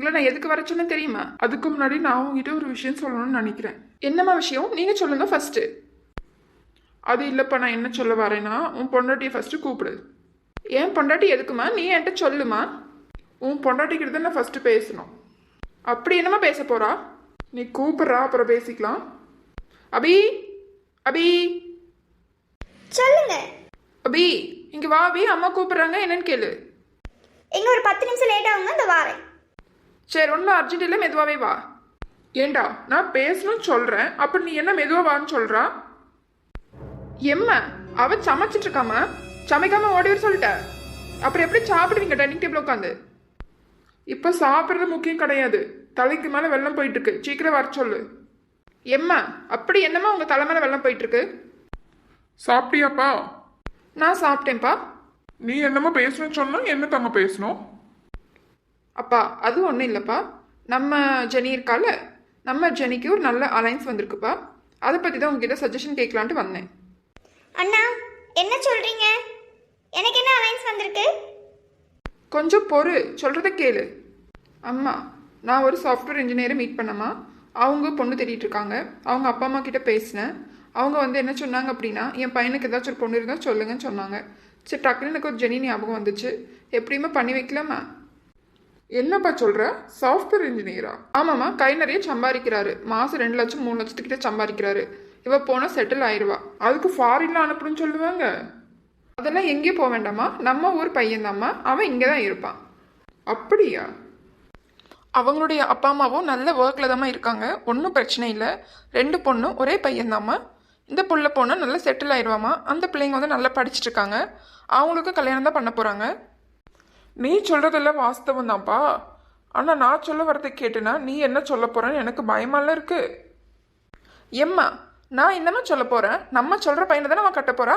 உங்களை நான் எதுக்கு வர சொன்னேன் தெரியுமா? அதுக்கு முன்னாடி நான் உங்ககிட்ட ஒரு விஷயம் சொல்லணும்னு நினைக்கிறேன். என்னம்மா விஷயம்? நீங்க சொல்லுங்க ஃபர்ஸ்ட் அது இல்லப்பா நான் என்ன சொல்ல வரேன்னா உன் பொண்டாட்டியை ஃபர்ஸ்ட் கூப்பிடு. ஏன் பொண்டாட்டி எதுக்குமா நீ என்கிட்ட சொல்லுமா? உன் பொண்டாட்டிக்கிட்ட தான் நான் ஃபர்ஸ்ட் பேசணும். அப்படி என்னம்மா பேச போறா? நீ கூப்பிடுறா அப்புறம் பேசிக்கலாம். அபி அபி. சொல்லுங்க. அபி இங்க வா அபி. அம்மா கூப்பிடுறாங்க என்னன்னு கேளு. எங்க ஒரு பத்து நிமிஷம் லேட் ஆகுங்க இந்த வாரேன். சரி ஒன்றும் அர்ஜென்ட் இல்லை மெதுவாகவே வா. ஏண்டா நான் பேசணும்னு சொல்கிறேன் அப்புறம் நீ என்ன மெதுவாக வான்னு சொல்கிறா எம்மா அவ சமைச்சிட்டு இருக்காம சமைக்காம ஓடி வர சொல்லிட்ட. அப்புறம் எப்படி சாப்பிடுவீங்க டைனிங் டேபிள் உட்காந்து? இப்போ சாப்பிட்றது முக்கியம் கிடையாது. தலைக்கு மேலே வெள்ளம் போயிட்டு இருக்கு சீக்கிரம் வர சொல்லு. எம்மா அப்படி என்னம்மா உங்கள் தலை மேலே வெள்ளம் போயிட்டு இருக்கு சாப்பிட்டியாப்பா? நான் சாப்பிட்டேன்ப்பா. நீ என்னமோ பேசணும்னு சொன்னா என்ன தங்க பேசணும்? அப்பா அது ஒன்றும் இல்லைப்பா. நம்ம ஜெனி இருக்கால நம்ம ஜெனிக்கு ஒரு நல்ல அலைன்ஸ் வந்திருக்குப்பா. அதை பற்றி தான் உங்ககிட்ட சஜஷன் கேட்கலான்ட்டு வந்தேன். அண்ணா என்ன சொல்றீங்க? எனக்கு என்ன அலைன்ஸ் வந்திருக்கு? கொஞ்சம் பொறு சொல்கிறத கேளு. அம்மா நான் ஒரு சாஃப்ட்வேர் இன்ஜினியரை மீட் பண்ணம்மா. அவங்க பொண்ணு தேடிட்டு இருக்காங்க. அவங்க அப்பா அம்மா கிட்ட பேசினேன். அவங்க வந்து என்ன சொன்னாங்க அப்படின்னா என் பையனுக்கு ஏதாச்சும் ஒரு பொண்ணு இருந்தால் சொல்லுங்கன்னு சொன்னாங்க. சரி டக்குன்னு எனக்கு ஒரு ஜெனி ஞாபகம் வந்துச்சு. எப்படியுமே பண்ணி வைக்கலாமா? என்னப்பா சொல்ற? சாஃப்ட்வேர் இன்ஜினியரா ஆமாம்மா கை நிறைய சம்பாதிக்கிறாரு. மாதம் ரெண்டு லட்சம் மூணு லட்சத்துக்கிட்ட சம்பாதிக்கிறாரு. இவ போனால் செட்டில் ஆயிடுவா அதுக்கு ஃபாரின்ல அனுப்பணும்னு சொல்லுவாங்க. அதெல்லாம் எங்கேயும் போக வேண்டாம்மா. நம்ம ஊர் பையன்தாம்மா. அவன் இங்கே தான் இருப்பான். அப்படியா? அவங்களுடைய அப்பா அம்மாவும் நல்ல ஒர்க்கில் தாம்மா இருக்காங்க. ஒன்றும் பிரச்சனை இல்லை. ரெண்டு பொண்ணும் ஒரே பையன்தாம்மா. இந்த புள்ள போனால் நல்லா செட்டில் ஆயிடுவாம்மா அந்த பிள்ளைங்க வந்து நல்லா படிச்சுட்டு இருக்காங்க. அவங்களுக்கும் கல்யாணம் தான் பண்ண போகிறாங்க நீ சொல்றதெல்லாம் வாஸ்தவம் தான்ப்பா ஆனா நான் சொல்ல வரதை கேட்டுனா நீ என்ன சொல்ல போறேன்னு எனக்கு பயமால இருக்கு. எம்மா நான் என்னம்மா சொல்ல போகிறேன் நம்ம சொல்கிற பையனை தானே அவன் கட்ட போகிறா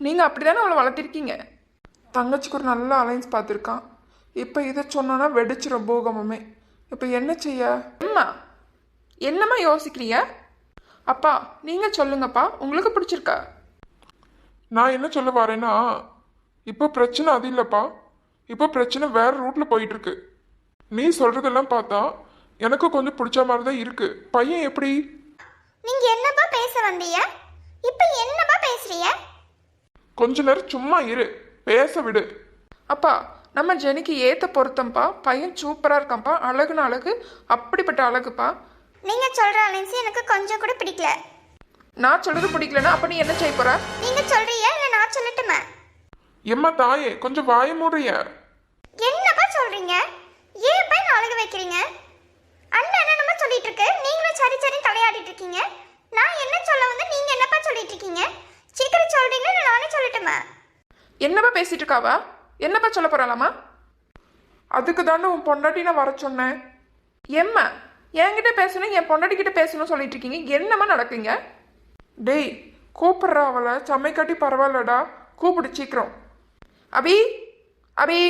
நீங்கள் அப்படி தானே அவளை வளர்த்திருக்கீங்க? தங்கச்சிக்கு ஒரு நல்ல அலைன்ஸ் பார்த்துருக்கான். இப்போ இதை சொன்னோன்னா வெடிச்சிரும் பூகமுமே இப்போ என்ன செய்ய? எம்மா என்னம்மா யோசிக்கிறீங்க அப்பா நீங்கள் சொல்லுங்கப்பா. உங்களுக்கு பிடிச்சிருக்கா? நான் என்ன சொல்ல வரேன்னா இப்போ பிரச்சனை அது இல்லைப்பா. இப்போ பிரச்சனை வேற ரூட்ல போயிட்டு இருக்கு நீ சொல்றதெல்லாம் பார்த்தா எனக்கு கொஞ்சம் பிடிச்ச மாதிரி தான் இருக்கு. பையன் எப்படி? நீங்க என்னப்பா பேச வந்தீங்க? இப்போ என்னப்பா பேசுறீங்க? கொஞ்ச நேரம் சும்மா இரு. பேச விடு. அப்பா நம்ம ஜெனிக்கு ஏத்த பொருத்தம்ப்பா பையன் சூப்பராக இருக்கான்ப்பா அழகுன அழகு அப்படிப்பட்ட அழகுப்பா. நீங்க சொல்ற அலைன்ஸ் எனக்கு கொஞ்சம் கூட பிடிக்கல. நான் சொல்றது பிடிக்கலன்னா அப்ப நீ என்ன செய்ய போற? நீங்க சொல்றீங்க இல்ல நான் சொல்லட்டுமா? எம்மா தாயே கொஞ்சம் வாய மூடுறிய? என்னப்பா சொல்றீங்க? ஏன் போய் அழகு வைக்கிறீங்க? அண்ணன் என்னென்னமோ சொல்லிட்டு இருக்கு நீங்களும் சரி சரி தலையாடிட்டு இருக்கீங்க. நான் என்ன சொல்ல வந்து நீங்க என்னப்பா சொல்லிட்டு இருக்கீங்க? சீக்கிரம் சொல்றீங்களா நானே சொல்லட்டுமா? என்னப்பா பேசிட்டு இருக்காவா? என்னப்பா சொல்ல போறாளாமா அதுக்கு தானே உன் பொண்டாட்டி நான் வர சொன்னேன். எம்மா என்கிட்ட பேசணும் என் பொண்டாட்டி கிட்ட பேசணும் சொல்லிட்டு இருக்கீங்க. என்னம்மா நடக்குங்க? டேய் கூப்பிடுறா அவளை. சமைக்காட்டி பரவாயில்லடா. கூப்பிடு சீக்கிரம். அபி அபி.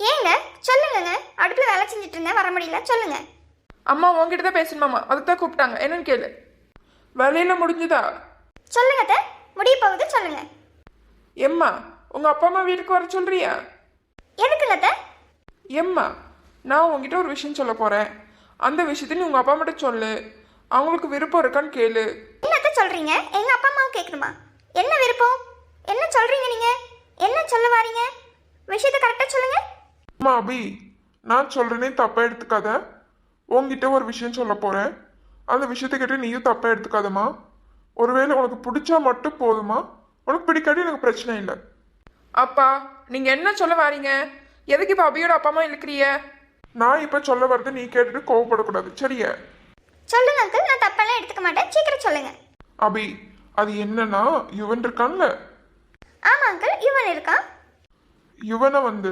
ஏங்க சொல்லுங்கங்க. அடுப்புல வேலை செஞ்சுட்டு இருந்தேன் வர முடியல சொல்லுங்க. அம்மா உன்கிட்ட தான் பேசணுமாம்மா அதுக்கு தான் கூப்பிட்டாங்க. என்னன்னு கேளு. வேலையில முடிஞ்சுதா? சொல்லுங்க அத்தை. முடிய போகுது சொல்லுங்க. எம்மா உங்க அப்பா அம்மா வீட்டுக்கு வர சொல்றியா? எதுக்குங்க அத்தை? எம்மா நான் உங்ககிட்ட ஒரு விஷயம் சொல்ல போறேன். அந்த விஷயத்தை நீ உங்க அப்பா அம்மாட்ட சொல்லு. அவங்களுக்கு விருப்பம் இருக்கான்னு கேளு. என்னத்த சொல்றீங்க? எங்க அப்பா அம்மாவை கேட்கணுமா? என்ன விருப்பம்? என்ன சொல்றீங்க நீங்க? என்ன சொல்ல வாரீங்க? விஷயத்தை கரெக்டா சொல்லுங்க. அம்மா அபி நான் சொல்றேனே தப்பா எடுத்துக்காத. உன்கிட்ட ஒரு விஷயம் சொல்ல போறேன். அந்த விஷயத்தை கேட்டு நீயும் தப்பா எடுத்துக்காதம்மா. ஒருவேளை உனக்கு பிடிச்சா மட்டும் போதுமா உனக்கு பிடிக்காட்டி எனக்கு பிரச்சனை இல்லை. அப்பா நீங்க என்ன சொல்ல வாரீங்க? எதுக்கு இப்ப அபியோட அப்பா அம்மா இழுக்கிறிய நான் இப்ப சொல்ல வரதை நீ கேட்டுட்டு கோவப்படக்கூடாது. சரியா? சொல்லுங்க அங்கிள் நான் தப்பெல்லாம் எடுத்துக்க மாட்டேன். சீக்கிரம் சொல்லுங்க. அபி அது என்னன்னா யுவன் இருக்கான்ல? ஆமா அங்கிள் இவன் இருக்கான் யுவனை வந்து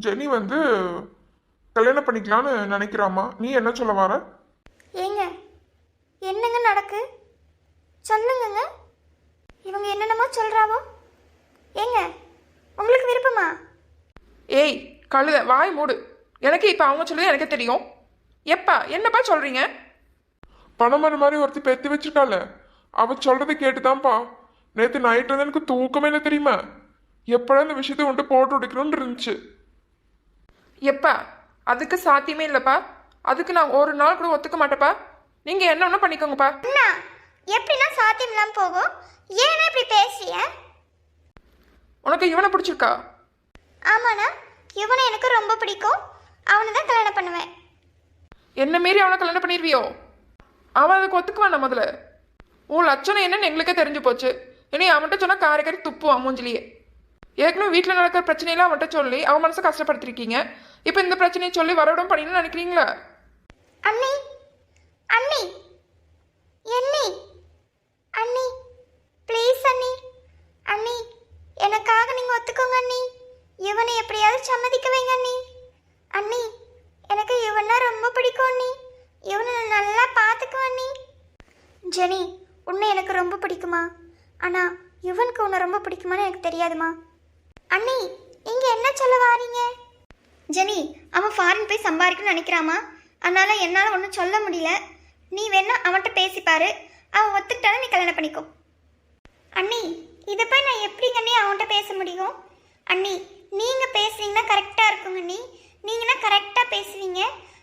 ஜெனி வந்து கல்யாணம் பண்ணிக்கலான்னு நினைக்கிறாமா நீ என்ன சொல்ல வர? ஏங்க என்னங்க நடக்கு? சொல்லுங்கங்க. இவங்க என்னென்னமோ சொல்றாவோ. ஏங்க உங்களுக்கு விருப்பமா? ஏய் கழுத வாய் மூடு. எனக்கு இப்ப அவங்க சொல்லுது எனக்கு தெரியும். எப்பா என்னப்பா சொல்றீங்க? பணமர மாதிரி ஒருத்தி பெத்தி வச்சிருக்கால அவ சொல்றதை கேட்டுதான்ப்பா. நேத்து நைட்டு வந்து எனக்கு தூக்கமே இல்லை தெரியுமா? எப்படா இந்த விஷயத்தை உன்ட்டு போட்டு விடுக்கணும்னு இருந்துச்சு? எப்பா அதுக்கு சாத்தியமே இல்லைப்பா. அதுக்கு நான் ஒரு நாள் கூட ஒத்துக்க மாட்டேப்பா நீங்கள் என்ன ஒன்றும் பண்ணிக்கோங்கப்பா. அண்ணா எப்படிலாம் சாத்தியம் இல்லாம போகும்? ஏன்னா இப்படி பேசுறிய? உனக்கு இவனை பிடிச்சிருக்கா? ஆமாண்ணா இவனை எனக்கு ரொம்ப பிடிக்கும். அவனை தான் கல்யாணம் பண்ணுவேன். என்ன மீறி அவனை கல்யாணம் பண்ணிடுவியோ அவன் அதுக்கு ஒத்துக்குவான் முதல்ல? உன் லட்சணம் என்னன்னு எங்களுக்கே தெரிஞ்சு போச்சு. இனி அவன்கிட்ட சொன்னால் காரை காரி துப்புவான் மூஞ்சிலேயே. ஏற்கனவே வீட்டில் நடக்கிற பிரச்சனையெல்லாம் அவன்கிட்ட சொல்லி அவன் மனசை கஷ்டப்படுத்திருக்கீங்க. இப்போ இந்த பிரச்சனையை சொல்லி வரவிடம் பண்ணின்னு நினைக்கிறீங்களா? அண்ணி அண்ணி என்னி அண்ணி ப்ளீஸ் அண்ணி அண்ணி எனக்காக நீங்கள் ஒத்துக்கோங்க அண்ணி. இவனை எப்படியாவது சம்மதிக்க வைங்க அண்ணி. அண்ணி எனக்கு இவனா ரொம்ப பிடிக்கும் அண்ணி. இவனை நான் நல்லா பார்த்துக்குவேன் அண்ணி. ஜெனி உன்னை எனக்கு ரொம்ப பிடிக்குமா? ஆனா யுவனுக்கு உன்னை ரொம்ப பிடிக்குமான்னு எனக்கு தெரியாதுமா. அண்ணி இங்க என்ன சொல்ல வாரீங்க? ஜெனி அவன் ஃபாரின் போய் சம்பாதிக்கணும்னு நினைக்கிறாமா? அதனால என்னால் ஒன்றும் சொல்ல முடியல. நீ வேணா அவன்கிட்ட பேசிப்பாரு. அவன் ஒத்துக்கிட்டாலும் நீ கல்யாணம் பண்ணிக்கோ. அண்ணி இதை போய் நான் எப்படிங்க அண்ணி அவன்கிட்ட பேச முடியும்? அண்ணி நீங்கள் பேசுனீங்கன்னா கரெக்டாக இருக்குங்க அண்ணி. நீங்கன்னா கரெக்டாக பேசுவீங்க.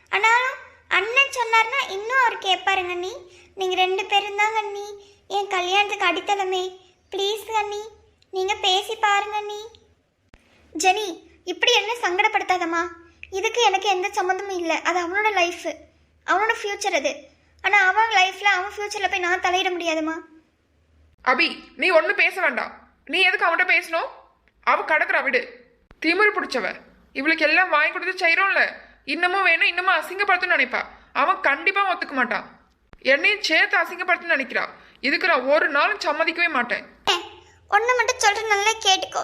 ஆனாலும் அண்ணன் சொன்னார்னா இன்னும் அவர் கேட்பாருங்க அண்ணி. நீங்கள் ரெண்டு பேரும் தாங்க அண்ணி. என் கல்யாணத்துக்கு அடித்தளமே. ப்ளீஸ் அண்ணி நீங்கள் பேசி பாருங்க அண்ணி. ஜெனி இப்படி என்ன சங்கடப்படுத்தாதம்மா? இதுக்கு எனக்கு எந்த சம்மந்தமும் இல்லை. அது அவனோட லைஃபு அவனோட ஃப்யூச்சர் அது. ஆனால் அவன் லைஃப்பில் அவன் ஃப்யூச்சரில் போய் நான் தலையிட முடியாதும்மா. அபி நீ ஒன்றும் பேச வேண்டாம். நீ எதுக்கு அவன்கிட்ட பேசணும்? அவ கடக்குறா விடு. திமிரு பிடிச்சவ. இவளுக்கு எல்லாம் வாங்கி கொடுத்து செய்கிறோம்ல இன்னமும் வேணும் இன்னமும் அசிங்கப்படுத்தணும்னு நினைப்பா. அவன் கண்டிப்பாக ஒத்துக்க மாட்டான். என்னையும் சேர்த்து அசிங்கப்படுத்தணும்னு நினைக்கிறா. இதுக்கு நான் ஒரு நாளும் சம்மதிக்கவே மாட்டேன். ஒன்று மட்டும் சொல்கிற நல்லா கேட்டுக்கோ.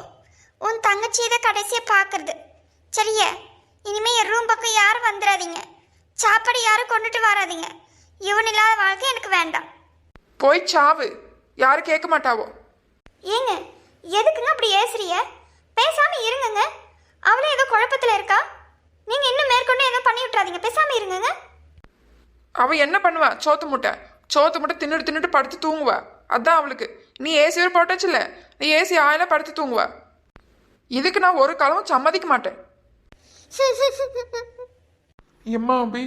உன் தங்கச்சியை தான் கடைசியாக பார்க்கறது. சரியா? இனிமே என் ரூம் பக்கம் யாரும் வந்துடாதீங்க. சாப்பாடு யாரும் கொண்டுட்டு வராதீங்க. இவன் இல்லாத வாழ்க்கை எனக்கு வேண்டாம். போய் சாவு. யாரும் கேட்க மாட்டாவோ. ஏங்க எதுக்குங்க அப்படி ஏசுறிய பேசாம இருங்கங்க. அவளே ஏதோ குழப்பத்தில் இருக்கா? நீங்கள் இன்னும் மேற்கொண்டு ஏதோ பண்ணி விட்றாதீங்க பேசாம இருங்கங்க. அவ என்ன பண்ணுவா? சோத்து முட்டை. சோத்து முட்டை தின்னுட்டு தின்னுட்டு படுத்து தூங்குவா. அதான் அவளுக்கு. நீ ஏசி வேறு போட்டாச்சுல்ல நீ ஏசி ஆயில படுத்து தூங்குவா. இதுக்கு நான் ஒரு காலமும் சம்மதிக்க மாட்டேன். எம்மா அபி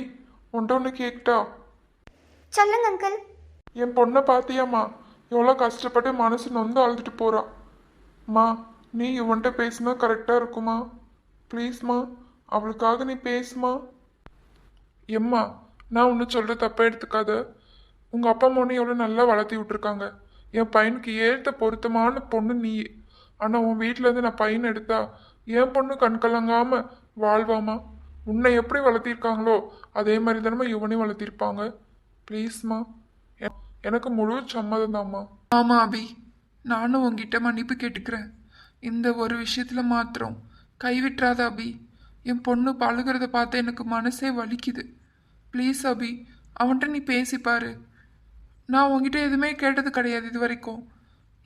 உன்ட்ட ஒன்று கேக்கிட்டா? சொல்லுங்க அங்கிள் என் பொண்ணை பார்த்தியாம்மா எவ்வளோ கஷ்டப்பட்டு மனசு நொந்து அழுதுட்டு போறா. மா நீ இவன்கிட்ட பேசினா கரெக்டாக இருக்குமா? ப்ளீஸ்மா அவளுக்காக நீ பேசுமா? எம்மா நான் ஒன்று சொல்கிற தப்பா எடுத்துக்காத. உங்கள் அப்பா அம்மா எவ்வளோ நல்லா வளர்த்தி விட்ருக்காங்க என் பையனுக்கு ஏற்ற பொருத்தமான பொண்ணு நீ ஆனால் உன் வீட்டிலேருந்து நான் பையன் எடுத்தா என் பொண்ணு கண்கலங்காமல் வாழ்வாமா? உன்னை எப்படி வளர்த்திருக்காங்களோ அதே மாதிரி தானே இவனையும் வளர்த்திருப்பாங்க. ப்ளீஸ்மா எனக்கு முழு சம்மதம் தாம்மா ஆமாம் அபி. நானும் உங்ககிட்ட மன்னிப்பு கேட்டுக்கிறேன். இந்த ஒரு விஷயத்தில் மாத்திரம் கைவிட்டுறாத அபி. என் பொண்ணு பழுகிறத பார்த்து எனக்கு மனசே வலிக்குது. ப்ளீஸ் அபி. அவன்கிட்ட நீ பேசிப்பாரு நான் உங்ககிட்ட எதுவுமே கேட்டது கிடையாது இது வரைக்கும்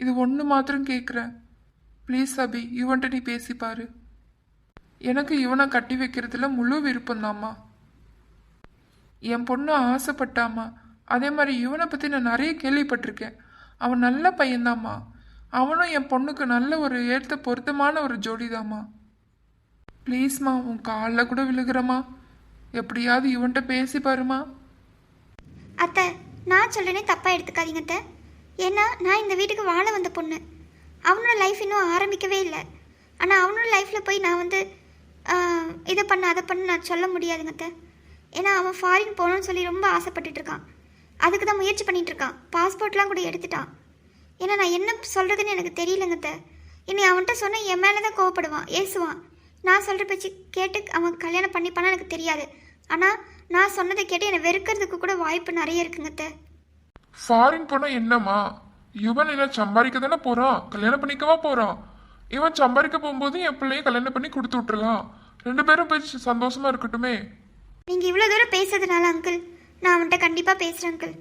இது ஒன்று மாத்திரம் கேட்குறேன் ப்ளீஸ் அபி இவன்கிட்ட நீ பேசிப்பார் எனக்கு இவனை கட்டி வைக்கிறதுல முழு விருப்பம்தாம்மா. என் பொண்ணு ஆசைப்பட்டாமா அதே மாதிரி இவனை பற்றி நான் நிறைய கேள்விப்பட்டிருக்கேன். அவன் நல்ல பையன்தாம்மா. அவனும் என் பொண்ணுக்கு நல்ல ஒரு ஏற்ற பொருத்தமான ஒரு ஜோடிதாம்மா. ப்ளீஸ்மா உன் காலில் கூட விழுகிறம்மா. எப்படியாவது இவன்கிட்ட பேசி பாருமா அத்தை நான் சொல்கிறேனே தப்பாக எடுத்துக்காதீங்க அத்தை ஏன்னா நான் இந்த வீட்டுக்கு வாழ வந்த பொண்ணு. அவனோட லைஃப் இன்னும் ஆரம்பிக்கவே இல்லை. ஆனால் அவனோட லைஃப்பில் போய் நான் வந்து இதை பண்ண அதை பண்ண நான் சொல்ல முடியாதுங்க அத்தை ஏன்னா அவன் ஃபாரின் போகணும்னு சொல்லி ரொம்ப ஆசைப்பட்டுட்டு இருக்கான். அதுக்கு தான் முயற்சி பண்ணிகிட்டு இருக்கான். பாஸ்போர்ட்லாம் கூட எடுத்துட்டான். ஏன்னா நான் என்ன சொல்கிறதுன்னு எனக்கு தெரியலங்க அத்தை என்னை அவன்கிட்ட சொன்னால் என் மேலே தான் கோவப்படுவான் ஏசுவான். நான் சொல்கிற பேச்சு கேட்டு அவன் கல்யாணம் பண்ணிப்பானா எனக்கு தெரியாது. ஆனால் நான் சொன்னதை கேட்டு என்னை வெறுக்கிறதுக்கு கூட வாய்ப்பு நிறைய இருக்குங்க அத்தை ஃபாரின் போனா என்னம்மா? இவன் என்ன சம்பாதிக்க தானே போறான்? கல்யாணம் பண்ணிக்கவா போறான்? இவன் சம்பாதிக்க போகும்போது என் பிள்ளைய கல்யாணம் பண்ணி கொடுத்து விட்டுறலாம். ரெண்டு பேரும் போய் சந்தோஷமா இருக்கட்டுமே. நீங்கள் இவ்வளோ தூரம் பேசுறதுனால அங்கிள் நான் அவன்கிட்ட கண்டிப்பாக பேசுகிறேன் அங்கிள்